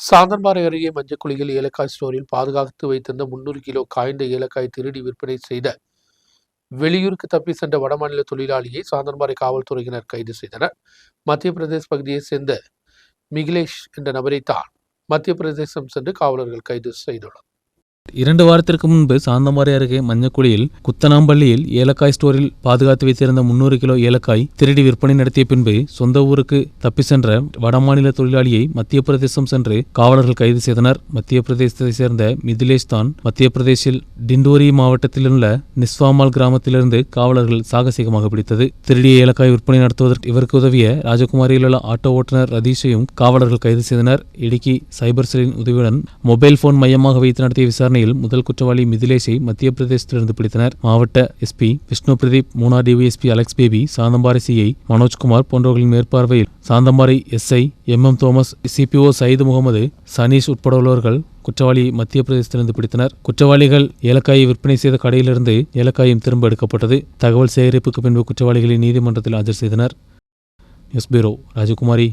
சாந்தன்பாறை அருகே மஞ்சக்குழியில் ஏலக்காய் ஸ்டோரில் பாதுகாத்து வைத்திருந்த முன்னூறு கிலோ காய்ந்த ஏலக்காய் திருடி விற்பனை செய்த வெளியூருக்கு தப்பி சென்ற வடமாநில தொழிலாளியை சாந்தன்பாறை காவல்துறையினர் கைது செய்தனர். மத்திய பிரதேச பகுதியைச் சேர்ந்த மிகிலேஷ் என்ற நபரை தான் மத்திய பிரதேசம் சென்று காவலர்கள் கைது செய்துள்ளனர். இரண்டு வாரத்திற்கு முன்பு சாந்தமாரி அருகே மஞ்சக்குழியில் குத்தனாம்பள்ளியில் ஏலக்காய் ஸ்டோரில் பாதுகாத்து வைத்திருந்த முன்னூறு கிலோ ஏலக்காய் திருடி விற்பனை நடத்திய பின்பு சொந்த ஊருக்கு தப்பி சென்ற வடமாநில தொழிலாளியை மத்திய பிரதேசம் சென்று காவலர்கள் கைது செய்தனர். மத்திய பிரதேசத்தை சேர்ந்த மிதிலேஷ் தான் மத்திய பிரதேசில் டிண்டோரி மாவட்டத்தில் உள்ள நிஸ்வாமால் கிராமத்திலிருந்து காவலர்கள் சாகசிகமாக பிடித்தது. திருடிய ஏலக்காய் விற்பனை நடத்துவதற்கு இவருக்கு உதவிய ராஜகுமாரியில் உள்ள ஆட்டோ ஓட்டுநர் ரதீஷையும் காவலர்கள் கைது செய்தனர். இடுக்கி சைபர் செல்லின் உதவியுடன் மொபைல் போன் மையமாக வைத்து நடத்திய விசாரணை விசாரணையில் முதல் குற்றவாளி மிதிலேஷை மத்திய பிரதேசத்திலிருந்து பிடித்தனர். மாவட்ட எஸ்பி விஷ்ணு பிரதீப் மூனா DYSP Alex Baby Santhanpara CI Manojkumar போன்றவர்களின் மேற்பார்வையில் Santhanpara SI M M Thomas CPO Sayeed Muhammad Saneesh உட்பட உள்ளவர்கள் குற்றவாளியை மத்திய பிரதேசத்திலிருந்து பிடித்தனர். குற்றவாளிகள் ஏலக்காயை விற்பனை செய்த கடையிலிருந்து ஏலக்காயும் திரும்ப எடுக்கப்பட்டது. தகவல் சேகரிப்புக்கு பின்பு குற்றவாளிகளை நீதிமன்றத்தில் ஆஜர் செய்தனர். News bureau Rajakumari.